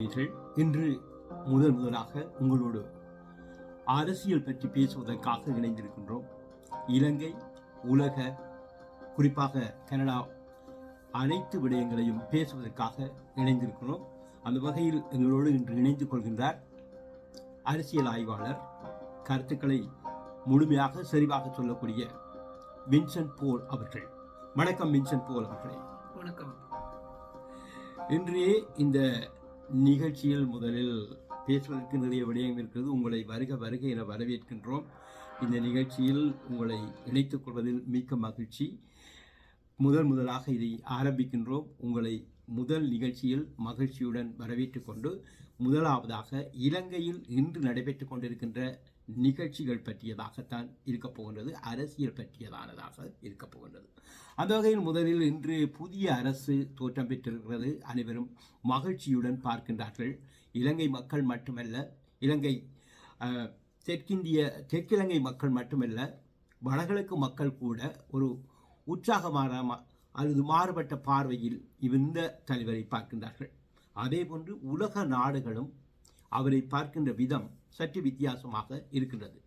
இன்று முதல் முதலாக உங்களோடு அரசியல் பற்றி பேசுவதற்காக இணைந்திருக்கின்றோம். இலங்கை உலக குறிப்பாக கனடா அனைத்து விடயங்களையும் பேசுவதற்காக இணைந்திருக்கிறோம். அந்த வகையில் எங்களோடு இன்று இணைந்து கொள்கின்றார் அரசியல் ஆய்வாளர் கருத்துக்களை முழுமையாக செறிவாக சொல்லக்கூடிய வின்சென்ட் போல் அவர்கள். வணக்கம் வின்சென்ட் போல் அவர்களே. வணக்கம். இன்றைய இந்த நிகழ்ச்சியில் முதலில் பேசுவதற்கு நிறைய விடயம் இருக்கிறது. உங்களை வருக வருக என வரவேற்கின்றோம். இந்த நிகழ்ச்சியில் உங்களை இணைத்துக் கொள்வதில் மிக்க மகிழ்ச்சி. முதல் முதலாக இதை ஆரம்பிக்கின்றோம். உங்களை முதல் நிகழ்ச்சியில் மகிழ்ச்சியுடன் வரவேற்று கொண்டு முதலாவதாக இலங்கையில் இன்று நடைபெற்று கொண்டிருக்கின்ற நிகழ்ச்சிகள் பற்றியதாகத்தான் இருக்கப் போகின்றது. அரசியல் பற்றியதானதாக இருக்கப் போகின்றது. அந்த வகையில் முதலில் இன்று புதிய அரசு தோற்றம் பெற்றிருக்கிறது. அனைவரும் மகிழ்ச்சியுடன் பார்க்கின்றார்கள். இலங்கை மக்கள் மட்டுமல்ல இலங்கை தெற்கிந்திய தெற்கிலங்கை மக்கள் மட்டுமல்ல வடகிழக்கு மக்கள் கூட ஒரு உற்சாகமான ம- அல்லது மாறுபட்ட பார்வையில் இந்த தலைவரை பார்க்கின்றார்கள். அதேபோன்று உலக நாடுகளும் அவரை பார்க்கின்ற விதம் சற்று வித்தியாசமாக இருக்கின்றது.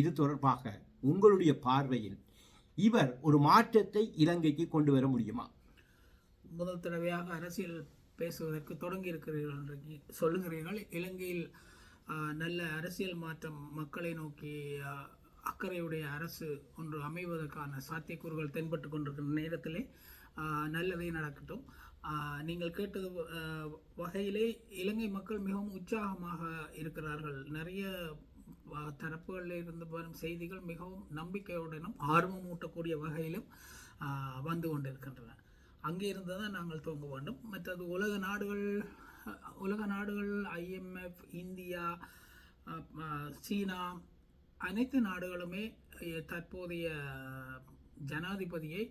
இது தொடர்பாக உங்களுடைய பார்வையில் இவர் ஒரு மாற்றத்தை இலங்கைக்கு கொண்டு வர முடியுமா? முதல் தடவையாக அரசியல் பேசுவதற்கு தொடங்கி இருக்கிறீர்கள் என்று சொல்லுகிறீர்கள். இலங்கையில் நல்ல அரசியல் மாற்றம் மக்களை நோக்கி அக்கறையுடைய அரசு ஒன்று அமைவதற்கான சாத்தியக்கூறுகள் தென்பட்டு கொண்டிருக்கிற நேரத்திலே நல்லதே நடக்கட்டும். நீங்கள் கேட்டது வகையிலே இலங்கை மக்கள் மிகவும் உற்சாகமாக இருக்கிறார்கள். நிறைய தரப்புகளில் இருந்து வரும் செய்திகள் மிகவும் நம்பிக்கையுடனும் ஆர்வம் ஊட்டக்கூடிய வகையிலும் வந்து கொண்டிருக்கின்றன. அங்கே இருந்து தான் நாங்கள் துவங்க வேண்டும். மற்றது உலக நாடுகள் உலக நாடுகள் ஐஎம்எஃப் இந்தியா சீனா அனைத்து நாடுகளுமே தற்போதைய ஜனாதிபதியை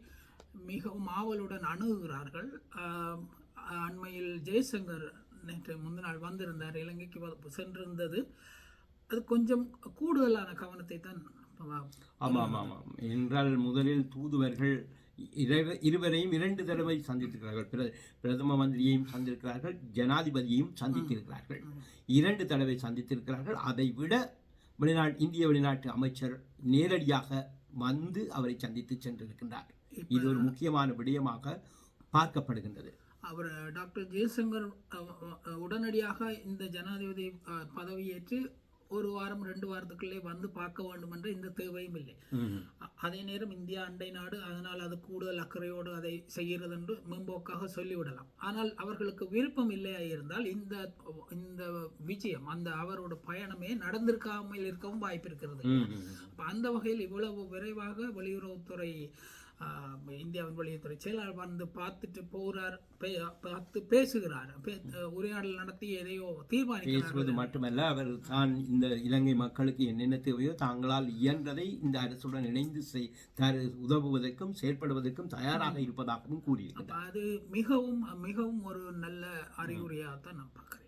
மிகவும் ஆவலுடன் அணுகுகிறார்கள். அண்மையில் ஜெய்சங்கர் நேற்று முந்தினாள் வந்திருந்தார். இலங்கைக்கு சென்றிருந்தது. அது கொஞ்சம் கூடுதலான கவனத்தை தான் ஆமாம் ஆமாம் என்றால் முதலில் தூதுவர்கள் இர- இருவரையும் இரண்டு தடவை சந்தித்திருக்கிறார்கள். பிர- பிரதம மந்திரியையும் சந்திருக்கிறார்கள் ஜனாதிபதியையும் சந்தித்திருக்கிறார்கள். இரண்டு தடவை சந்தித்திருக்கிறார்கள். அதை விட வெளிநாட்டு இந்திய வெளிநாட்டு அமைச்சர் நேரடியாக வந்து அவரை சந்தித்து சென்றிருக்கின்றார். இது ஒரு முக்கியமான விடயமாக பார்க்கப்படுகின்றது. அவர் டாக்டர் ஜெய்சங்கர் உடனடியாக இந்த ஜனாதிபதி பதவியேற்று ஒரு வாரம் ரெண்டு வாரத்துக்குள்ளே வந்து பார்க்க வேண்டும் என்ற இந்த தேவையும் இல்லை. அதே நேரம் இந்தியா அண்டை நாடு அதனால் அது கூடுதல் அக்கறையோடு அதை செய்கிறது என்று மேம்போக்காக சொல்லிவிடலாம். ஆனால் அவர்களுக்கு விருப்பம் இல்லையா இருந்தால் இந்த இந்த விஜயம் அந்த அவரோட பயணமே நடந்திருக்காமல் இருக்கவும் வாய்ப்பு இருக்கிறது அந்த வகையில் இவ்வளவு விரைவாக வெளியுறவுத்துறை இந்தியாவின் வெளியுறவுத்துறை செயலாளர் வந்து பார்த்துட்டு போகிறார் பார்த்து பேசுகிறார். உரையாடல் நடத்தி எதையோ தீர்மானிக்கிறார் பேசுவது மட்டுமல்ல அவர் தான் இந்த இலங்கை மக்களுக்கு என்னென்ன தேவையோ தாங்களால் இயன்றதை இந்த அரசுடன் இணைந்து செய் தரு உதவுவதற்கும் செயல்படுவதற்கும் தயாராக இருப்பதாகவும் கூறியிருக்கிறார். அது மிகவும் மிகவும் ஒரு நல்ல அறிகுறியாக தான் நான் பார்க்கிறேன்.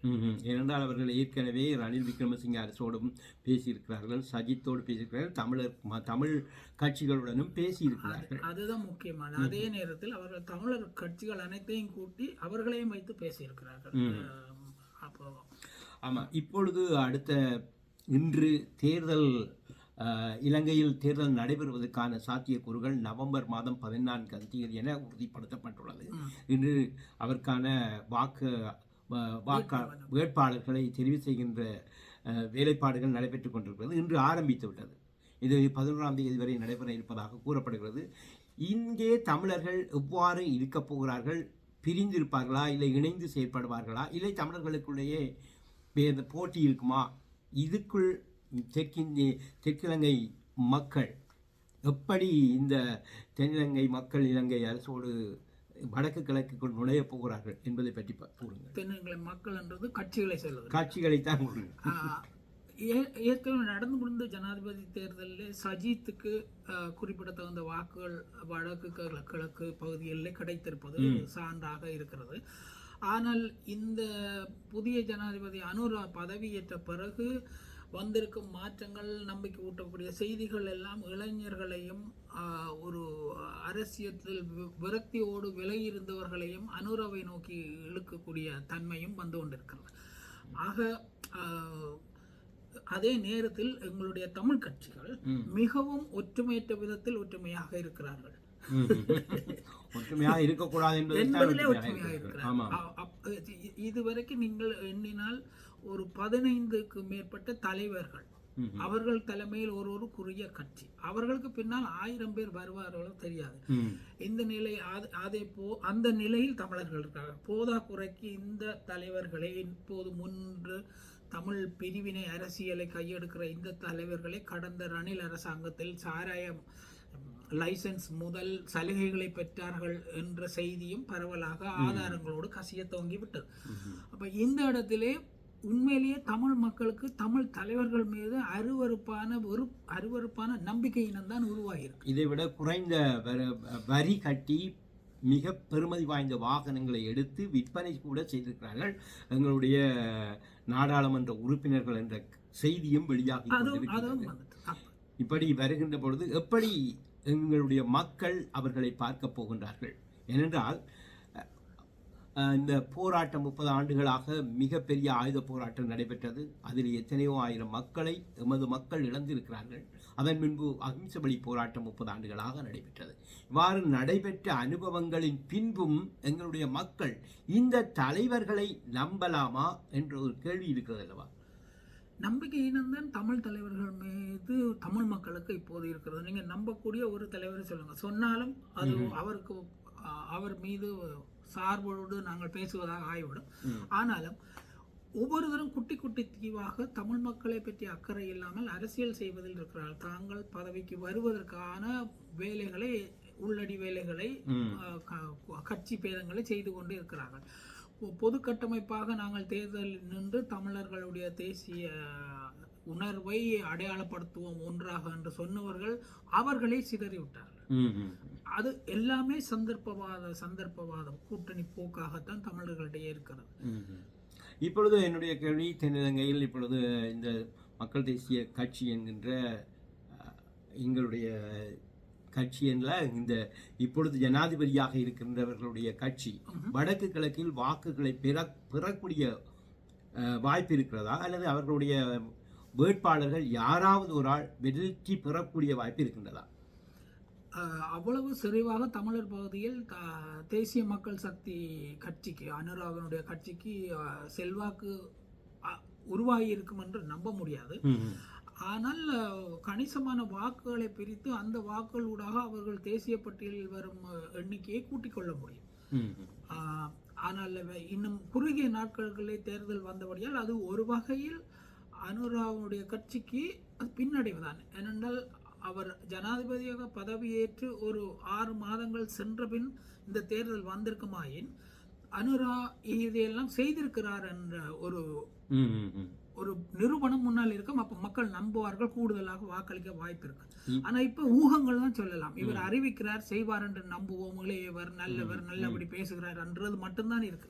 ஏனென்றால் அவர்கள் ஏற்கனவே ரணில் விக்ரமசிங்க அரசோடும் பேசியிருக்கிறார்கள் சஜித்தோடு பேசியிருக்கிறார்கள் தமிழர் தமிழ் கட்சிகளுடனும் பேசியிருக்கிறார்கள். அதுதான் முக்கியமான. அதே நேரத்தில் அவர்கள் தமிழர் கட்சிகள் அனைத்தையும் கூட்டி அவர்களையும் வைத்து பேசியிருக்கிறார்கள். அப்போ ஆமாம் இப்பொழுது அடுத்த இன்று தேர்தல் இலங்கையில் தேர்தல் நடைபெறுவதற்கான சாத்தியக்கூறுகள் நவம்பர் மாதம் பதினான்காம் தேதி என உறுதிப்படுத்தப்பட்டுள்ளது. இன்று அவருக்கான வாக்கு வாக்கா வேட்பாளர்களை தெரிவு செய்கின்ற வேலைப்பாடுகள் நடைபெற்றுக் கொண்டிருக்கிறது. இன்று ஆரம்பித்து விட்டது இது பதினொன்றாம் தேதி வரை நடைபெற இருப்பதாக கூறப்படுகிறது. இங்கே தமிழர்கள் எவ்வாறு இருக்கப் போகிறார்கள்? பிரிந்திருப்பார்களா? இல்லை இணைந்து செயல்படுவார்களா இல்லை தமிழர்களுக்குள்ளேயே வேறு போட்டி இருக்குமா? இதுக்குள் தெற்கிந்திய தெற்கிலங்கை மக்கள் எப்படி இந்த தென்னிலங்கை மக்கள் இலங்கை அரசோடு வடக்கு கிழக்குக்குள் நுழையப் போகிறார்கள் என்பதை பற்றி கூறுங்கள். தென்னிலை மக்கள் என்றது கட்சிகளை சொல்வது. கூறுங்கள். ஆஹ் ஏ- ஏற்கனவே நடந்து முடிந்த ஜனாதிபதி தேர்தலில் சஜித்துக்கு குறிப்பிடத்தகுந்த வாக்குகள் வடக்கு கிழ- கிழக்கு பகுதிகளில் கிடைத்திருப்பது சான்றாக இருக்கிறது. ஆனால் இந்த புதிய ஜனாதிபதி அனுரா பதவியேற்ற பிறகு வந்திருக்கும் மாற்றங்கள் நம்பிக்கை ஊட்டக்கூடிய செய்திகள் எல்லாம் இளைஞர்களையும் ஒரு அரசியலில் வி- விரக்தியோடு விலகி இருந்தவர்களையும் அனுரவை நோக்கி இழுக்கக்கூடிய தன்மையும் வந்து கொண்டிருக்கிறது. ஆக அதே நேரத்தில் எங்களுடைய தமிழ் கட்சிகள் மிகவும் ஒற்றுமையற்ற விதத்தில் ஒற்றுமையாக இருக்கிறார்கள். ஒற்றுமையாக இருக்கக்கூடாது என்பதிலே ஒற்றுமையாக இருக்கிறார். இதுவரைக்கும் நீங்கள் எண்ணினால் ஒரு பதினைந்துக்கு மேற்பட்ட தலைவர்கள். அவர்கள் தலைமையில் ஒரு ஒரு குறுகிய கட்சி. அவர்களுக்கு பின்னால் ஆயிரம் பேர் வருவார்களோ தெரியாது. இந்த நிலை அது- அதே போ அந்த நிலையில் தமிழர்கள் இருக்காங்க. போதா குறைக்கு இந்த தலைவர்களை இப்போது முன்று தமிழ் பிரிவினை அரசியலை கையெடுக்கிற இந்த தலைவர்களை கடந்த ரணில் அரசாங்கத்தில் சாராயம் லைசன்ஸ் முதல் சலுகைகளை பெற்றார்கள் என்ற செய்தியும் பரவலாக ஆதாரங்களோடு கசிய துவங்கி விட்டது அப்ப இந்த இடத்திலே உண்மையிலேயே தமிழ் மக்களுக்கு தமிழ் தலைவர்கள் மீது அருவருப்பான ஒரு அருவருப்பான நம்பிக்கையினம் தான் உருவாகியிருக்கு. இதை விட குறைந்த வரி கட்டி மிக பெருமதி வாய்ந்த வாகனங்களை எடுத்து விற்பனை கூட செய்திருக்கிறார்கள். எங்களுடைய நாடாளுமன்ற உறுப்பினர்கள் என்ற செய்தியும் வெளியாகி இப்படி வருகின்ற பொழுது எப்படி எங்களுடைய மக்கள் அவர்களை பார்க்க போகின்றார்கள்? ஏனென்றால் இந்த போராட்டம் முப்பது ஆண்டுகளாக மிகப்பெரிய ஆயுத போராட்டம் நடைபெற்றது. அதில் எத்தனையோ ஆயிரம் மக்களை எமது மக்கள் இழந்திருக்கிறார்கள். அதன் முன்பு அகிம்சை வழி போராட்டம் முப்பது ஆண்டுகளாக நடைபெற்றது. இவ்வாறு நடைபெற்ற அனுபவங்களின் பின்பும் எங்களுடைய மக்கள் இந்த தலைவர்களை நம்பலாமா என்ற ஒரு கேள்வி இருக்கிறது அல்லவா? நம்பிக்கையினம் தான் தமிழ் தலைவர்கள் மீது தமிழ் மக்களுக்கு இப்போது இருக்கிறது. நீங்க நம்பக்கூடிய ஒரு தலைவரை சொல்லுங்க. சொன்னாலும் அது அவருக்கு அவர் மீது சார்போடு நாங்கள் பேசுவதாக ஆகிவிடும். ஆனாலும் ஒவ்வொருவரும் குட்டி குட்டி தீவாக தமிழ் மக்களை பற்றி அக்கறை இல்லாமல் அரசியல் செய்வதில் இருக்கிறார்கள். தாங்கள் பதவிக்கு வருவதற்கான வேலைகளை உள்ளடி வேலைகளை கட்சி பேதங்களை செய்து கொண்டு இருக்கிறார்கள். பொது கட்டமைப்பாக நாங்கள் தேர்தலில் நின்று தமிழர்களுடைய தேசிய உணர்வை அடையாளப்படுத்துவோம் ஒன்றாக என்று சொன்னவர்கள் அவர்களே சிதறிவிட்டார்கள். அது எல்லாமே சந்தர்ப்பவாத சந்தர்ப்பவாதம். கூட்டணி போக்காகத்தான் தமிழர்களிடையே இருக்கிறது. இப்பொழுது என்னுடைய கேள்வி தென்னிலங்கையில் இப்பொழுது இந்த மக்கள் தேசிய கட்சி என்கின்ற எங்களுடைய கட்சி என்ற இந்த இப்பொழுது ஜனாதிபதியாக இருக்கின்றவர்களுடைய கட்சி. வடக்கு கிழக்கில் வாக்குகளை பெற பெறக்கூடிய வாய்ப்பு இருக்கிறதா? அல்லது அவர்களுடைய வேட்பாளர்கள் யாராவது ஒரு ஆள் வெற்றி பெறக்கூடிய வாய்ப்பு இருக்கின்றதா? அவ்வளவு செறிவாக தமிழர் பகுதியில் த- தேசிய மக்கள் சக்தி கட்சிக்கு அனுராகனுடைய கட்சிக்கு செல்வாக்கு உருவாகி இருக்கும் என்று நம்ப முடியாது. ஆனால் கணிசமான வாக்குகளை பிரித்து அந்த வாக்குகளூடாக அவர்கள் தேசிய பட்டியலில் வரும் எண்ணிக்கையை கூட்டிக் கொள்ள முடியும். ஆனால் இன்னும் குறுகிய நாட்களிலே தேர்தல் வந்தபடியால் அது ஒரு வகையில் அனுராவுடைய கட்சிக்கு அது பின்னடைவுதான். ஏனென்றால் அவர் ஜனாதிபதியாக பதவியேற்று ஒரு ஆறு மாதங்கள் சென்ற பின் இந்த தேர்தல் வந்திருக்குமாயின் அனுரா இதையெல்லாம் செய்திருக்கிறார் என்ற ஒரு. ஒரு நிரூபணம் முன்னால் இருக்கும். அப்ப மக்கள் நம்புவார்கள் கூடுதலாக வாக்களிக்க வாய்ப்பு இருக்கு. ஆனா இப்ப ஊகங்கள் தான் சொல்லலாம். இவர் அறிவிக்கிறார் செய்வார் என்று நம்புவோம் இளையவர் நல்லவர் நல்லபடி பேசுகிறார் என்றது மட்டும்தான் இருக்கு.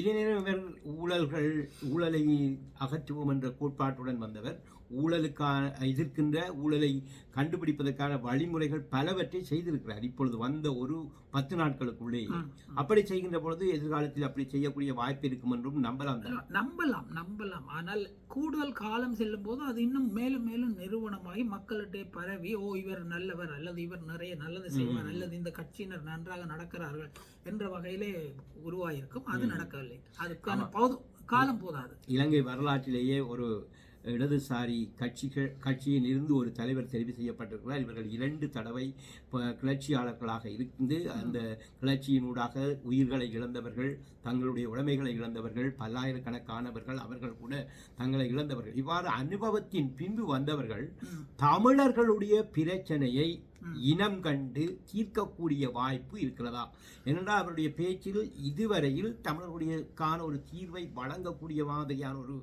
இதே நேரம் இவர் ஊழல்கள் ஊழலை அகற்றுவோம் என்ற கோட்பாட்டுடன் வந்தவர். ஊழலுக்கான எதிர்க்கின்ற ஊழலை கண்டுபிடிப்பதற்கான வழிமுறைகள் பலவற்றை செய்திருக்கிறார். இப்பொழுது வந்த ஒரு பத்து நாட்களுக்குள்ளே. அப்படி செய்கின்ற பொழுது எதிர்காலத்தில் அப்படி செய்யக்கூடிய வாய்ப்பு இருக்கும் என்றும் நம்பலாம் நம்பலாம் நம்பலாம். ஆனால் கூடுதல் காலம் செல்லும் போது அது இன்னும் மேலும் மேலும் நிறுவனமாகி மக்களிடையே பரவி ஓ இவர் நல்லவர் அல்லது இவர் நிறைய நல்லது செய்வார் அல்லது இந்த கட்சியினர் நன்றாக நடக்கிறார்கள் என்ற வகையிலே உருவாயிருக்கும். அது நடக்கவில்லை. அதுக்கான போதும் காலம் போதாது. இலங்கை வரலாற்றிலேயே ஒரு இடதுசாரி கட்சிகள் கட்சியில் இருந்து ஒரு தலைவர் தெரிவு செய்யப்பட்டிருக்கிறார். இவர்கள் இரண்டு தடவை கிளர்ச்சியாளர்களாக இருந்து அந்த கிளர்ச்சியினூடாக உயிர்களை இழந்தவர்கள் தங்களுடைய உடைமைகளை இழந்தவர்கள் பல்லாயிரக்கணக்கானவர்கள் அவர்கள் கூட தங்களை இழந்தவர்கள். இவ்வாறு அனுபவத்தின் பின்பு வந்தவர்கள் தமிழர்களுடைய பிரச்சனையை இனம் கண்டு தீர்க்கக்கூடிய வாய்ப்பு இருக்கிறதா? ஏனென்றால் அவருடைய பேச்சில் இதுவரையில் தமிழர்களுடையக்கான ஒரு தீர்வை வழங்கக்கூடிய மாதிரியான ஒரு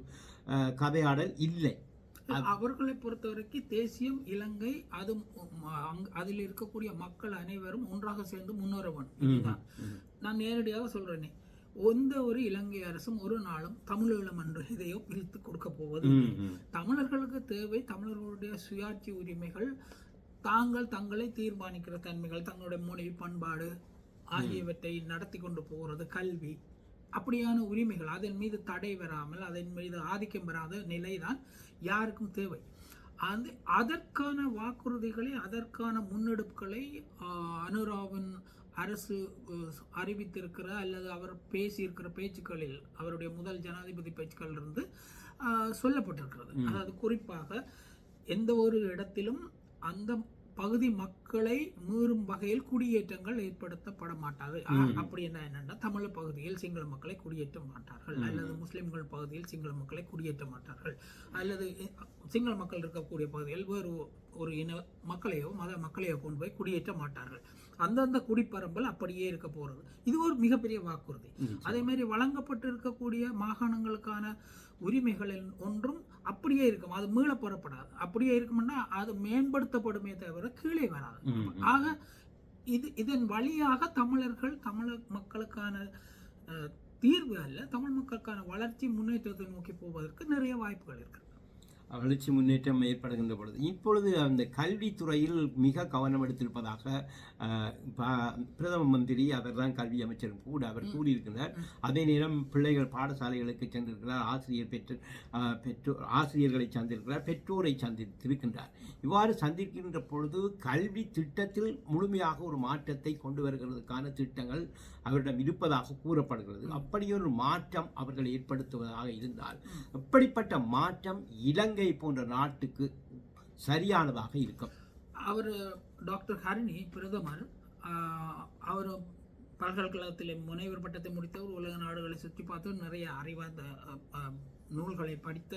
கதையாடல் இல்லை. அவர்களை பொறுத்தவரைக்கும் தேசியம் இலங்கை அது அதில் இருக்கக்கூடிய மக்கள் அனைவரும் ஒன்றாக சேர்ந்து முன்னேற வேண்டும் நான் நேரடியாக சொல்றேனே. எந்த ஒரு இலங்கை அரசும் ஒரு நாளும் தமிழீழம் என்று இதையோ பிரித்து கொடுக்க போவது. தமிழர்களுக்கு தேவை தமிழர்களுடைய சுயாட்சி உரிமைகள் தாங்கள் தங்களை தீர்மானிக்கிற தன்மைகள் தங்களுடைய மொழி பண்பாடு ஆகியவற்றை நடத்தி கொண்டு போகிறது கல்வி. அப்படியான உரிமைகள் அதன் மீது தடை வராமல் அதன் மீது ஆதிக்கம் வராத நிலைதான் யாருக்கும் தேவை. அந்த அதற்கான வாக்குறுதிகளை அதற்கான முன்னெடுப்புகளை அனுராவின் அரசு அறிவித்திருக்கிற அல்லது அவர் பேசியிருக்கிற பேச்சுக்களில் அவருடைய முதல் ஜனாதிபதி பேச்சுக்கள் இருந்து சொல்லப்பட்டிருக்கிறது. அதாவது குறிப்பாக எந்த ஒரு இடத்திலும் அந்த பகுதி மக்களை மீறும் வகையில் குடியேற்றங்கள் ஏற்படுத்தப்பட மாட்டாது. அப்படி என்ன என்னன்னா தமிழ் பகுதியில் சிங்கள மக்களை குடியேற்ற மாட்டார்கள். அல்லது முஸ்லிம்கள் பகுதியில் சிங்கள மக்களை குடியேற்ற மாட்டார்கள். அல்லது சிங்கள மக்கள் இருக்கக்கூடிய பகுதியில் வேறு ஒரு இன மக்களையோ மத மக்களையோ கொண்டு போய் குடியேற்ற மாட்டார்கள். அந்தந்த குடிப்பரம்பல் அப்படியே இருக்க போறது. இது ஒரு மிகப்பெரிய வாக்குறுதி. அதே மாதிரி வழங்கப்பட்டு இருக்கக்கூடிய மாகாணங்களுக்கான உரிமைகளில் ஒன்றும் அப்படியே இருக்கும். அது மீள பெறப்படாது. அப்படியே இருக்கும்னா அது மேம்படுத்தப்படுமே தவிர கீழே வராது. ஆக இது இதன் வழியாக தமிழர்கள் தமிழர் மக்களுக்கான தீர்வு அல்ல தமிழ் மக்களுக்கான வளர்ச்சி முன்னேற்றத்தை நோக்கி போவதற்கு நிறைய வாய்ப்புகள் இருக்கு. வளர்ச்சி முன்னேற்றம் ஏற்படுகின்ற பொழுது இப்பொழுது அந்த கல்வித்துறையில் மிக கவனம் எடுத்திருப்பதாக பிரதம மந்திரி அவர்தான் கல்வி அமைச்சரும் கூட அவர் கூறியிருக்கிறார் அதே நேரம் பிள்ளைகள் பாடசாலைகளுக்கு சென்றிருக்கிறார் ஆசிரியர் பெற்று பெற்றோர் ஆசிரியர்களை சந்திருக்கிறார் பெற்றோரை சந்தித்திருக்கின்றார் இவ்வாறு சந்திக்கின்ற பொழுது கல்வி திட்டத்தில் முழுமையாக ஒரு மாற்றத்தை கொண்டு வருகிறதுக்கான திட்டங்கள் அவரிடம் இருப்பதாக கூறப்படுகிறது. அப்படி ஒரு மாற்றம் அவர்கள் ஏற்படுத்துவதாக இருந்தால் எப்படிப்பட்ட மாற்றம் இலங்கை போன்ற நாட்டுக்கு சரியானதாக இருக்கும்? அவர் டாக்டர் ஹரிணி பிரதமர் அவர் பல்கலைக்கழகத்தில் முனைவர் பட்டத்தை முடித்தவர் உலக நாடுகளை சுற்றி பார்த்து நிறைய அறிவார்ந்த நூல்களை படித்த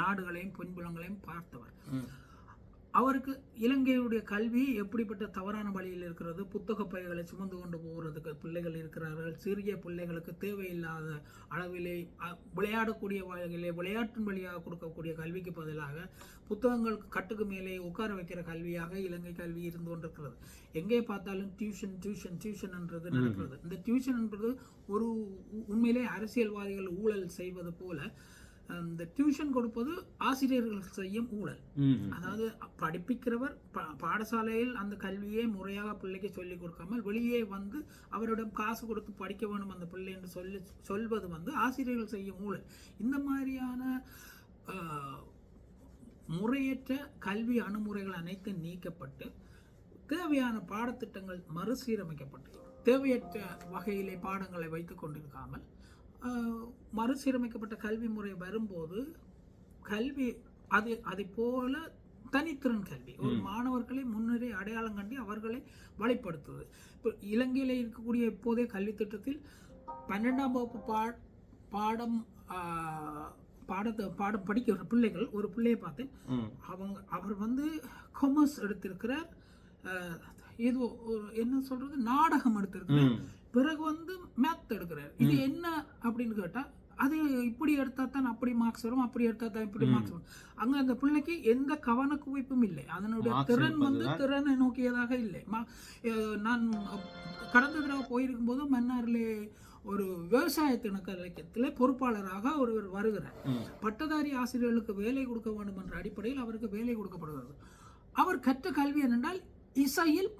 நாடுகளையும் பின்புலங்களையும் பார்த்தவர். அவருக்கு இலங்கையுடைய கல்வி எப்படிப்பட்ட தவறான வழியில் இருக்கிறது? புத்தக பைகளை சுமந்து கொண்டு போகிறதுக்கு பிள்ளைகள் இருக்கிறார்கள். சிறிய பிள்ளைகளுக்கு தேவையில்லாத அளவிலே விளையாடக்கூடிய வகையிலே விளையாட்டின் வழியாக கொடுக்கக்கூடிய கல்விக்கு பதிலாக புத்தகங்கள் கட்டுக்கு மேலே உட்கார வைக்கிற கல்வியாக இலங்கை கல்வி இருந்து கொண்டிருக்கிறது. எங்கே பார்த்தாலும் டியூஷன் டியூஷன் டியூஷன் என்றது நடக்கிறது. இந்த டியூஷன் என்பது ஒரு உண்மையிலே அரசியல்வாதிகள் ஊழல் செய்வது போல இந்த டியூஷன் கொடுப்பது ஆசிரியர்கள் செய்யும் ஊழல். அதாவது படிப்பிக்கிறவர் பாடசாலையில் அந்த கல்வியை முறையாக பிள்ளைக்கு சொல்லிக் கொடுக்காமல் வெளியே வந்து அவரிடம் காசு கொடுத்து படிக்க வேணும் அந்த பிள்ளை என்று சொல்லி சொல்வது வந்து ஆசிரியர்கள் செய்யும் ஊழல் இந்த மாதிரியான முறையற்ற கல்வி அணுமுறைகள் அனைத்தும் நீக்கப்பட்டு தேவையான பாடத்திட்டங்கள் மறுசீரமைக்கப்பட்டு தேவையற்ற வகையிலே பாடங்களை வைத்துக் கொண்டிருக்காமல் மறுசீரமைக்கப்பட்ட கல்வி முறை வரும்போது கல்வி அது அதை போல தனித்திறன் கல்வி. ஒரு மாணவர்களை முன்னரே அடையாளம் கண்டு அவர்களை வழிப்படுத்துவது இப்போ இலங்கையில் இருக்கக்கூடிய இப்போதைய கல்வி திட்டத்தில் பன்னெண்டாம் வகுப்பு பா பாடம் பாடத்தை பாடம் படிக்கிற பிள்ளைகள் ஒரு பிள்ளையை பார்த்தேன். அவங்க அவர் வந்து கொமர்ஸ் எடுத்திருக்கிறார். ஒரு என்ன சொல்றது? நாடகம் எடுத்திருக்கிறார். பிறகு வந்து மேத் எடுக்கிறார். இது என்ன அப்படின்னு கேட்டா அது இப்படி எடுத்தா தான் அப்படி மார்க்ஸ் வரும் அப்படி எடுத்தா தான் இப்படி மார்க்ஸ் வரும். அங்க அந்த பிள்ளைக்கு எந்த கவன குவிப்பும் இல்லை. அதனுடைய திறன் வந்து. திறனை நோக்கியதாக இல்லை. நான் கடந்த தடவை போயிருக்கும் போது மன்னாரிலே ஒரு விவசாய திணைக்களத்தில் பொறுப்பாளராக ஒருவர் வருகிறார். பட்டதாரி ஆசிரியர்களுக்கு வேலை கொடுக்க வேண்டும் என்ற அடிப்படையில் அவருக்கு வேலை கொடுக்கப்படுகிறது. அவர் கற்ற கல்வி என்னென்றால் இசையில்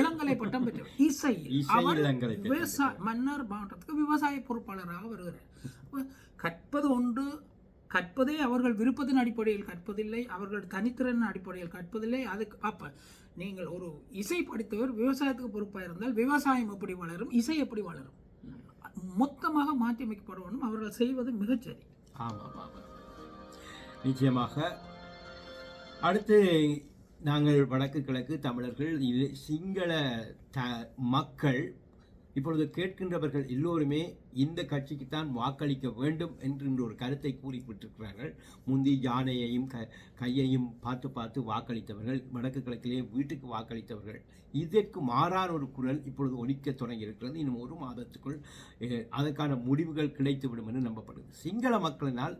இளங்கலை பட்டம் பெற்றவர் அவர் பட்டம் விவசாய மன்னார் மாவட்டத்துக்கு விவசாய பொறுப்பாளராக வருகிறார். கற்பது ஒன்று கற்பதே அவர்கள் விருப்பத்தின் அடிப்படையில் கற்பதில்லை அவர்கள் தனித்திறன் அடிப்படையில் கற்பதில்லை. அதுக்கு அப்ப நீங்கள் ஒரு இசை படித்தவர் விவசாயத்துக்கு பொறுப்பாக இருந்தால் விவசாயம் எப்படி வளரும் இசை எப்படி வளரும்? மொத்தமாக மாற்றியமைக்கப்பட வேண்டும் அவர்கள் செய்வது மிகச்சரி. ஆமாம் ஆமாம். நிச்சயமாக அடுத்து நாங்கள் வடக்கு கிழக்கு தமிழர்கள் இது சிங்கள த மக்கள் இப்பொழுது கேட்கின்றவர்கள் எல்லோருமே இந்த கட்சிக்குத்தான் வாக்களிக்க வேண்டும் என்கின்ற ஒரு கருத்தை கூறிவிட்டிருக்கிறார்கள். முந்தி யானையையும் க கையையும் பார்த்து பார்த்து வாக்களித்தவர்கள் வடக்கு கிழக்கிலே வீட்டுக்கு வாக்களித்தவர்கள். இதற்கு மாறான ஒரு குரல் இப்பொழுது ஒலிக்க தொடங்கியிருக்கிறது. இன்னும் ஒரு மாதத்துக்குள் அதற்கான முடிவுகள் கிடைத்துவிடும் என்று நம்பப்படுது. சிங்கள மக்களினால்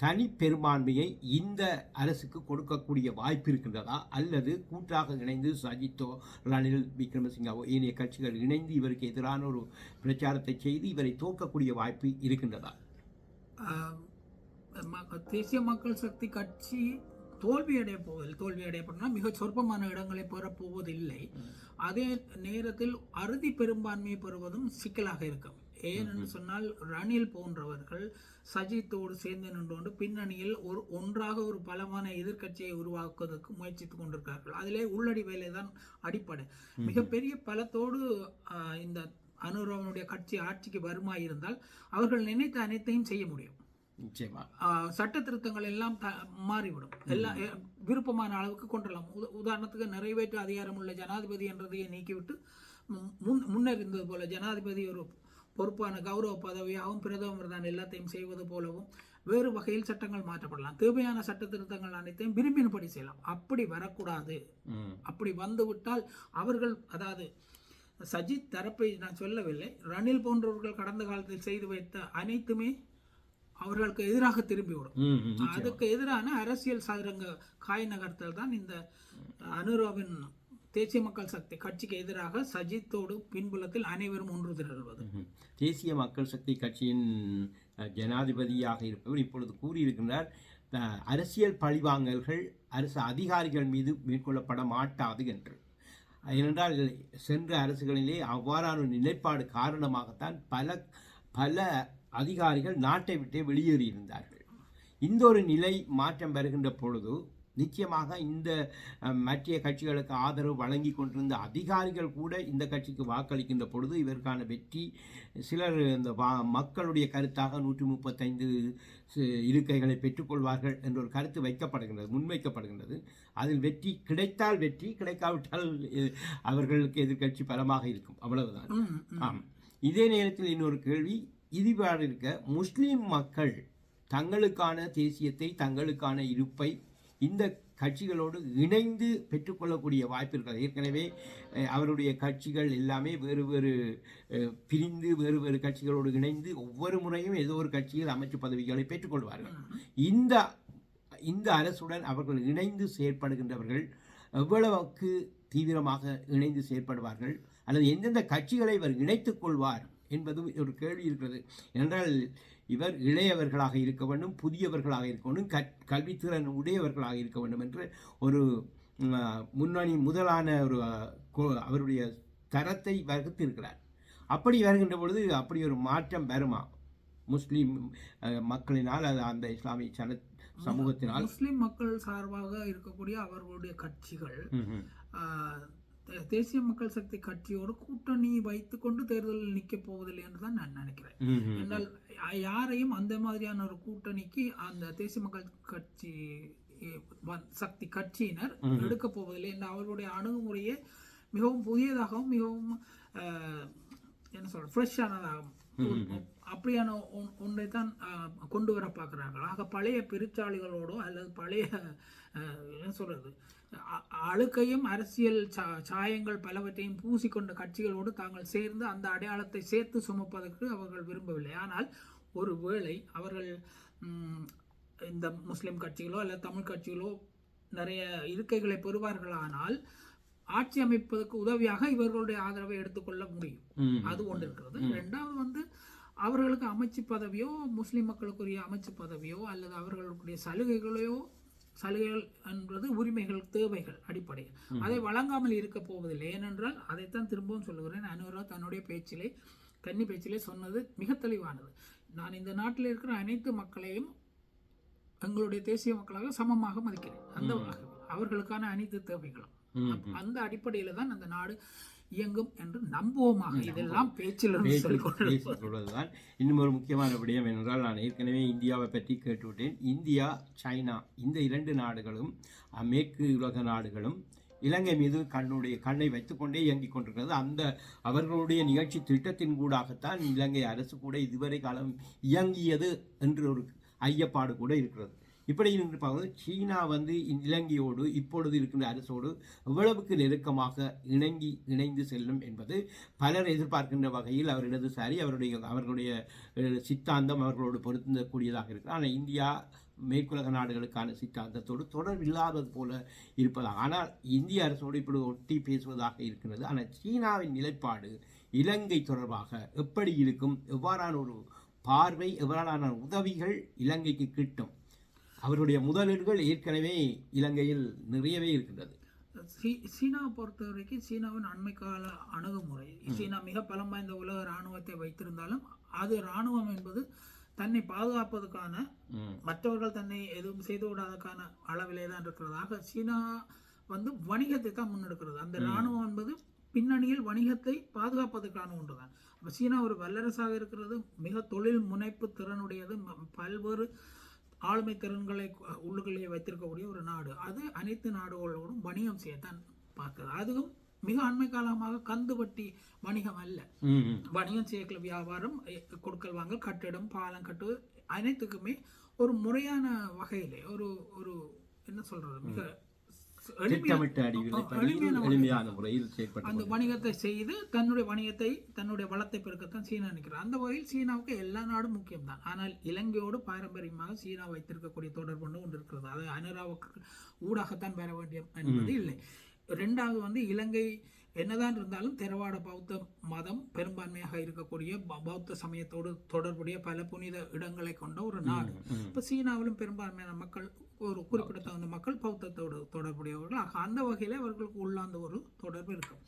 தனி பெரும்பான்மையை இந்த அரசுக்கு கொடுக்கக்கூடிய வாய்ப்பு இருக்கின்றதா? அல்லது கூட்டாக இணைந்து சஜித்தோ ரணில் விக்ரமசிங்காவோ ஏனைய கட்சிகள் இணைந்து இவருக்கு எதிரான ஒரு பிரச்சாரத்தை செய்து இவரை தோற்கக்கூடிய வாய்ப்பு இருக்கின்றதா? தேசிய மக்கள் சக்தி கட்சி தோல்வியடைய போவதில்லை தோல்வியடைய போனால் மிக சொற்பமான இடங்களை பெறப் போவதில்லை. அதே நேரத்தில் அறுதி பெரும்பான்மையை பெறுவதும் சிக்கலாக இருக்கும் ஏனென்று சொன்னால் ரணில் போன்றவர்கள் சஜித்தோடு சேர்ந்து நின்று பின்னணியில் ஒரு ஒன்றாக ஒரு பலமான எதிர்க்கட்சியை உருவாக்குவதற்கு முயற்சித்துக் கொண்டிருக்கிறார்கள். அதிலே உள்ளடி வேலை தான் அடிப்படை மிகப்பெரிய பலத்தோடு இந்த அனுரவனுடைய கட்சி ஆட்சிக்கு வருமாயிருந்தால் அவர்கள் நினைத்த அனைத்தையும் செய்ய முடியும். சட்ட திருத்தங்கள் எல்லாம் மாறிவிடும். எல்லாம் விருப்பமான அளவுக்கு கொண்டுலாம். உத- உதாரணத்துக்கு நிறைவேற்று அதிகாரம் உள்ள ஜனாதிபதி என்றதையே நீக்கிவிட்டு முன் முன்னர் இருந்தது போல ஜனாதிபதி ஒரு பொறுப்பான கௌரவ பதவியாகவும் பிரதமர் தான் எல்லாத்தையும் செய்வது போலவும் வேறு வகையில் சட்டங்கள் மாற்றப்படலாம். தேவையான சட்ட திருத்தங்கள் அனைத்தையும் விரும்பினபடி செய்யலாம். அப்படி வரக்கூடாது. அப்படி வந்துவிட்டால் அவர்கள் அதாவது சஜித் தரப்பை நான் சொல்லவில்லை ரணில் போன்றவர்கள் கடந்த காலத்தில் செய்து வைத்த அனைத்துமே அவர்களுக்கு எதிராக திரும்பிவிடும். அதுக்கு எதிரான அரசியல் சதுரங்க காய் நகர்த்தல் தான் இந்த அனுராவின் தேசிய மக்கள் சக்தி கட்சிக்கு எதிராக சஜித்தோடு பின்புலத்தில் அனைவரும் ஒன்று திரள்வது. தேசிய மக்கள் சக்தி கட்சியின் ஜனாதிபதியாக இருப்பவர் இப்பொழுது கூறியிருக்கின்றார் அரசியல் பழிவாங்கல்கள் அரசு அதிகாரிகள் மீது மேற்கொள்ளப்பட மாட்டாது என்று. ஏனென்றால் சென்ற அரசுகளிலே அவ்வாறான நிலைப்பாடு காரணமாகத்தான் பல பல அதிகாரிகள் நாட்டை விட்டே வெளியேறியிருந்தார்கள். இந்த ஒரு நிலை மாற்றம் வருகின்ற பொழுது நிச்சயமாக இந்த மற்ற கட்சிகளுக்கு ஆதரவு வழங்கி கொண்டிருந்த அதிகாரிகள் கூட இந்த கட்சிக்கு வாக்களிக்கின்ற பொழுது இதற்கான வெற்றி சிலர் இந்த வா மக்களுடைய கருத்தாக நூற்றி முப்பத்தைந்து இருக்கைகளை பெற்றுக்கொள்வார்கள் என்ற ஒரு கருத்து வைக்கப்படுகின்றது முன்வைக்கப்படுகின்றது. அதில் வெற்றி கிடைத்தால் வெற்றி கிடைக்காவிட்டால் அவர்களுக்கு எதிர்க்கட்சி பலமாக இருக்கும். அவ்வளவுதான். ஆம். இதே நேரத்தில் இன்னொரு கேள்வி. இதுவாறு இருக்க முஸ்லிம் மக்கள் தங்களுக்கான தேசியத்தை தங்களுக்கான இருப்பை இந்த கட்சிகளோடு இணைந்து பெற்றுக்கொள்ளக்கூடிய வாய்ப்பு இருக்கிறது ஏற்கனவே அவருடைய கட்சிகள் எல்லாமே வேறு வேறு பிரிந்து வேறு வேறு கட்சிகளோடு இணைந்து ஒவ்வொரு முறையும் ஏதோ ஒரு கட்சியில் அமைச்சு பதவிகளை பெற்றுக்கொள்வார்கள். இந்த இந்த அரசுடன் அவர்கள் இணைந்து செயற்படுகின்றவர்கள் எவ்வளவுக்கு தீவிரமாக இணைந்து செயற்படுவார்கள் அல்லது எந்தெந்த கட்சிகளை இவர் இணைத்துக் கொள்வார் என்பதும் ஒரு கேள்வி இருக்கிறது. என்றால் இவர் இளையவர்களாக இருக்க வேண்டும் புதியவர்களாக இருக்க வேண்டும் கற் கல்வித்திறன் உடையவர்களாக இருக்க வேண்டும் என்று ஒரு முன்னணி முதலான ஒரு கோ- அவருடைய தரத்தை வகுத்திருக்கிறார். அப்படி வருகின்ற பொழுது அப்படி ஒரு மாற்றம் வருமா? முஸ்லீம் மக்களினால் அது அந்த இஸ்லாமிய சன சமூகத்தினால். முஸ்லிம் மக்கள் சார்பாக இருக்கக்கூடிய அவர்களுடைய கட்சிகள் தேசிய மக்கள் சக்தி கட்சியோடு கூட்டணி வைத்துக்கொண்டு தேர்தலில் நிற்கப் போவதில்லை என்று தான் நான் நினைக்கிறேன். என்றால் யாரையும் அந்த மாதிரியான ஒரு கூட்டணிக்கு அந்த தேசிய மக்கள் கட்சி சக்தி கட்சியினர் ம்ஹும். எடுக்கப் போவதில்லை என்ற அவர்களுடைய அணுகுமுறையே மிகவும் புதியதாகவும் மிகவும் என்ன சொல்ற ஃப்ரெஷ்ஷானதாகவும் அப்படியான ஒன்- ஒன்றை தான் கொண்டு வர பார்க்கிறார்கள் ஆக பழைய பெருச்சாளிகளோடோ அல்லது பழைய என்ன சொல்றது அழுக்கையும் அரசியல் சா- சாயங்கள் பலவற்றையும் பூசிக்கொண்ட கட்சிகளோடு தாங்கள் சேர்ந்து அந்த அடையாளத்தை சேர்த்து சுமப்பதற்கு அவர்கள் விரும்பவில்லை. ஆனால் ஒருவேளை அவர்கள் ம், இந்த முஸ்லிம் கட்சிகளோ அல்லது தமிழ் கட்சிகளோ நிறைய இருக்கைகளை பெறுவார்களானால் ஆட்சி அமைப்பதற்கு உதவியாக இவர்களுடைய ஆதரவை எடுத்துக்கொள்ள முடியும். அது ஒன்று இருக்கிறது. ரெண்டாவது வந்து அவர்களுக்கு அமைச்சு பதவியோ முஸ்லிம் மக்களுக்குரிய அமைச்சு பதவியோ அல்லது அவர்களுடைய சலுகைகளையோ சலுகைகள் என்பது உரிமைகள் தேவைகள் அடிப்படையில். அதை வழங்காமல் இருக்க போவதில்லை. ஏனென்றால் அதைத்தான் திரும்பவும் சொல்லுகிறேன். அனுரா தன்னுடைய பேச்சிலே கன்னி பேச்சிலே சொன்னது மிக தெளிவானது. நான் இந்த நாட்டில் இருக்கிற அனைத்து மக்களையும் எங்களுடைய தேசிய மக்களாக சமமாக மதிக்கிறேன். அந்த அவர்களுக்கான அனைத்து தேவைகளும். அந்த அடிப்படையில தான் அந்த நாடு இயங்கும் என்று நம்புவோமாக. இதெல்லாம் பேச்சிலிருந்து சொல்லிக் கொண்டிருப்பது பேசிக் கொள்வதுதான் இன்னும் ஒரு முக்கியமான விடயம் என்றால் நான் ஏற்கனவே இந்தியாவை பற்றி கேட்டுவிட்டேன். இந்தியா சைனா இந்த இரண்டு நாடுகளும் மேற்கு உலக நாடுகளும் இலங்கை மீது கண்ணுடைய கண்ணை வைத்துக்கொண்டே இயங்கிக் கொண்டிருக்கிறது. அந்த அவர்களுடைய நிகழ்ச்சி திட்டத்தின் கூடாகத்தான் இலங்கை அரசு கூட இதுவரை காலம் இயங்கியது என்று ஒரு ஐயப்பாடு கூட இருக்கிறது. இப்படி பார்க்கும்போது சீனா வந்து இலங்கையோடு இப்பொழுது இருக்கின்ற அரசோடு எவ்வளவுக்கு நெருக்கமாக இணங்கி இணைந்து செல்லும் என்பது பலர் எதிர்பார்க்கின்ற வகையில் அவர் இடதுசாரி அவருடைய அவர்களுடைய சித்தாந்தம் அவர்களோடு பொருந்தக்கூடியதாக இருக்கு ஆனால் இந்தியா மேற்குலக நாடுகளுக்கான சித்தாந்தத்தோடு தொடர்பு இல்லாதது போல இருப்பதாக ஆனால் இந்திய அரசோடு இப்படி ஒட்டி பேசுவதாக இருக்கிறது. ஆனால் சீனாவின் நிலைப்பாடு இலங்கை தொடர்பாக எப்படி இருக்கும்? எவ்வாறான ஒரு பார்வை எவ்வாறான உதவிகள் இலங்கைக்கு கிட்டும்? அவருடைய முதலீடுகள் ஏற்கனவே இலங்கையில் நிறையவே இருக்கின்றது. சீ சீனாவை பொறுத்த வரைக்கும் சீனாவின் அண்மை கால அணுகுமுறை சீனா மிக பலம் வாய்ந்த உலக இராணுவத்தை வைத்திருந்தாலும் அது இராணுவம் என்பது தன்னை பாதுகாப்பதற்கான. மற்றவர்கள் தன்னை எதுவும் செய்து விடாதற்கான அளவிலே தான் இருக்கிறதாக சீனா வந்து வணிகத்தை தான் முன்னெடுக்கிறது. அந்த இராணுவம் என்பது பின்னணியில் வணிகத்தை பாதுகாப்பதற்கான ஒன்றுதான். அப்ப சீனா ஒரு வல்லரசாக இருக்கிறது மிக தொழில் முனைப்பு திறனுடையது பல்வேறு ஆளுமை திறன்களை உள்ளுக்குள்ளேயே வைத்திருக்கக்கூடிய ஒரு நாடு. அது அனைத்து நாடுகளோடும் வணிகம் செய்யத்தான் பார்க்குது அதுவும் மிக அண்மை காலமாக கந்து வட்டி வணிகம் அல்ல. வணிகம் செய்யக்கூடிய வியாபாரம் கொடுக்கல் வாங்கல் கட்டிடம் பாலம் கட்டு அனைத்துக்குமே ஒரு முறையான வகையிலே ஒரு ஒரு என்ன சொல்றது மிக திட்டமிட்ட அடிவில் எளிமையான எளிமையான முறையில் செயல்பட்டு அந்த வணிகத்தை செய்து தன்னுடைய வணிகத்தை தன்னுடைய வளத்தை பெருக்கத்தான் சீனா நிற்கிறார். அந்த வகையில் சீனாவுக்கு எல்லா நாடும் முக்கியம்தான். ஆனால் இலங்கையோடு பாரம்பரியமாக சீனா வைத்திருக்கக்கூடிய தொடர்பு ஒன்று ஒன்று இருக்கிறது. அது அனுராவுக்கு ஊடாகத்தான் பெற வேண்டிய என்பது இல்லை. ரெண்டாவது வந்து இலங்கை என்னதான் இருந்தாலும் தெரவாட பௌத்த மதம் பெரும்பான்மையாக இருக்கக்கூடிய பௌத்த சமயத்தோடு தொடர்புடைய பல புனித இடங்களை கொண்ட ஒரு நாடு. இப்போ சீனாவிலும் பெரும்பான்மையான மக்கள் ஒரு குறிப்பிடத்தகுந்த மக்கள் பௌத்தத்தோடு தொடர்புடையவர்கள் ஆக அந்த வகையில் அவர்களுக்கு உள்ளார்ந்த ஒரு தொடர்பு இருக்கும்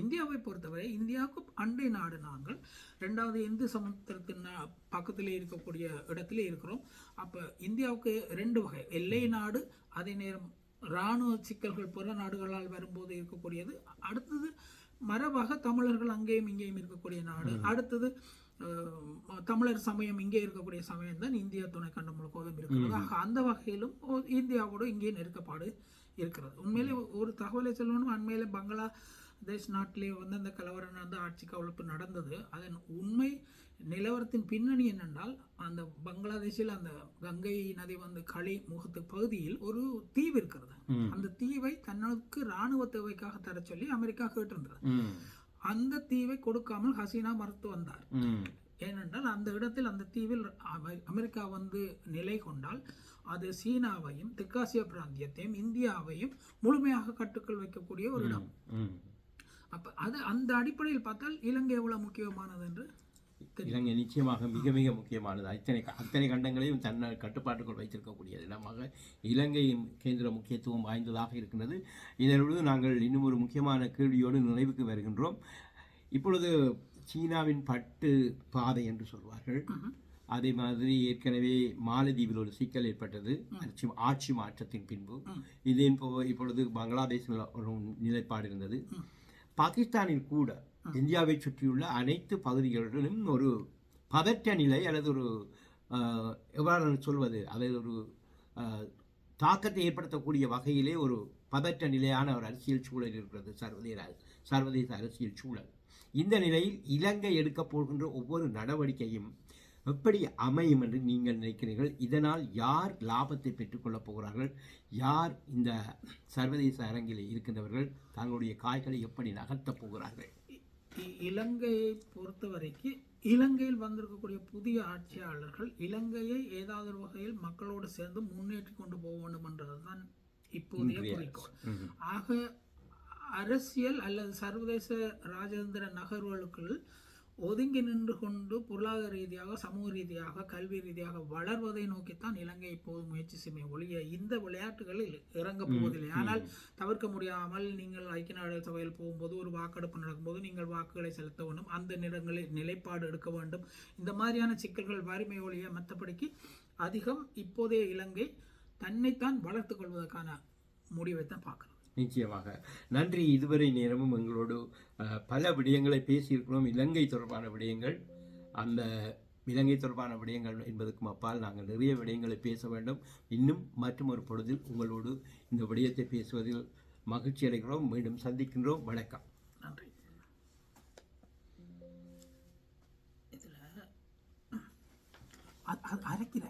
இந்தியாவை பொறுத்தவரை இந்தியாவுக்கு அண்டை நாடு நாங்கள். ரெண்டாவது இந்து சமுத்திரத்தின் பக்கத்திலே இருக்கக்கூடிய இடத்திலே இருக்கிறோம். அப்போ இந்தியாவுக்கு ரெண்டு வகை எல்லை நாடு அதே நேரம் இராணுவ சிக்கல்கள் பிற நாடுகளால் வரும்போது இருக்கக்கூடியது. அடுத்தது மரபாக தமிழர்கள் அங்கேயும் இங்கேயும் இருக்கக்கூடிய நாடு. அடுத்தது தமிழர் சமயம் இங்கே இருக்கக்கூடிய சமயம் தான் இந்திய துணைக்கண்டம் முழுவதும் இருக்கிறது. ஆக அந்த வகையிலும் இந்தியாவோடு இங்கே நெருக்கப்பாடு இருக்கிறது. உண்மையிலே ஒரு தகவலை சொல்லணும். அண்மையிலே பங்களாதேஷ் நாட்டிலே வந்து அந்த கலவரம் நடந்து ஆட்சி கவிழ்ப்பு நடந்தது. அதன் உண்மை நிலவரத்தின் பின்னணி என்னென்றால் அந்த பங்களாதேஷில் அந்த கங்கை நதி வந்து களி முகத்து பகுதியில் ஒரு தீவு இருக்கிறது. அந்த தீவை தனக்கு இராணுவ தேவைக்காக தர சொல்லி அமெரிக்கா கேட்டிருந்தது. அந்த தீவை கொடுக்காமல் ஹசீனா மறுத்து வந்தார். ஏனென்றால் அந்த இடத்தில் அந்த தீவில் அமெ- அமெரிக்கா வந்து நிலை கொண்டால் அது சீனாவையும் தெற்காசிய பிராந்தியத்தையும் இந்தியாவையும் முழுமையாக கட்டுக்குள் வைக்கக்கூடிய ஒரு இடம். அப்ப அது அந்த அடிப்படையில் பார்த்தால் இலங்கை எவ்வளவு முக்கியமானது என்று இலங்கை நிச்சயமாக மிக மிக முக்கியமானது. அத்தனை அத்தனை கண்டங்களையும் தன்னை கட்டுப்பாட்டுக்குள் வைத்திருக்கக்கூடிய இடமாக இலங்கையின் கேந்திர முக்கியத்துவம் வாய்ந்ததாக இருக்கின்றது. இதனோடு நாங்கள் இன்னும் ஒரு முக்கியமான கேள்வியோடு நிறைவுக்கு வருகின்றோம். இப்பொழுது சீனாவின் பட்டு பாதை என்று சொல்வார்கள். அதே மாதிரி ஏற்கனவே மாலத்தீவில் ஒரு சிக்கல் ஏற்பட்டது. ஆட்சி ஆட்சி மாற்றத்தின் பின்பு. இதே இப்போ- இப்பொழுது பங்களாதேஷில் ஒரு நிலைப்பாடு இருந்தது. பாகிஸ்தானில் கூட இந்தியாவை சுற்றியுள்ள அனைத்து பகுதிகளிலும் ஒரு பதற்ற நிலை அல்லது ஒரு எவ்வாறு சொல்வது? அதை ஒரு தாக்கத்தை ஏற்படுத்தக்கூடிய வகையிலே ஒரு பதற்ற நிலையான ஒரு அரசியல் சூழல் இருக்கிறது. சர்வதேச சர்வதேச அரசியல் சூழல். இந்த நிலையில் இலங்கை எடுக்கப் போகின்ற ஒவ்வொரு நடவடிக்கையும் எப்படி அமையும் என்று நீங்கள் நினைக்கிறீர்கள்? இதனால் யார் லாபத்தை பெற்றுக்கொள்ளப் போகிறார்கள்? யார் இந்த சர்வதேச அரங்கில் இருக்கின்றவர்கள்? தங்களுடைய காய்களை எப்படி நகர்த்தப் போகிறார்கள்? இலங்கையை பொறுத்தவரைக்கும் இலங்கையில் வந்திருக்கக்கூடிய புதிய ஆட்சியாளர்கள் இலங்கையை ஏதாவது ஒரு வகையில் மக்களோடு சேர்ந்து முன்னேற்றி கொண்டு போக வேண்டும் என்றதுதான் இப்போதைய குறிக்கோள். ஆக அரசியல் அல்லது சர்வதேச ராஜதந்திர நகர்வுகளுக்குள் ஒதுங்கி நின்று கொண்டு பொருளாதார ரீதியாக சமூக ரீதியாக கல்வி ரீதியாக வளர்வதை நோக்கித்தான் இலங்கை இப்போது முயற்சி செய்யும் ஒழிய இந்த விளையாட்டுகளில் இறங்கப் போவதில்லை. ஆனால் தவிர்க்க முடியாமல் நீங்கள் ஐக்கிய நாடுகள் சபையில் போகும்போது ஒரு வாக்கெடுப்பு நடக்கும்போது நீங்கள் வாக்குகளை செலுத்த வேண்டும். அந்த நிலங்களில் நிலைப்பாடு எடுக்க வேண்டும். இந்த மாதிரியான சிக்கல்கள் வறுமை ஒழிய மற்றபடிக்கு அதிகம் இப்போதைய இலங்கை தன்னைத்தான் வளர்த்துக் கொள்வதற்கான முடிவை தான் பார்க்கணும். நிச்சயமாக. நன்றி. இதுவரை நேரமும் எங்களோடு பல விடயங்களை பேசியிருக்கிறோம். இலங்கை தொடர்பான விடயங்கள் அந்த இலங்கை தொடர்பான விடயங்கள் என்பதற்கும் அப்பால் நாங்கள் நிறைய விடயங்களை பேச வேண்டும். இன்னும் மற்றும் ஒரு பொழுதில் உங்களோடு இந்த விடயத்தை பேசுவதில் மகிழ்ச்சி அடைகிறோம். மீண்டும் சந்திக்கின்றோம். வணக்கம். நன்றி. இதில் அரைக்கிற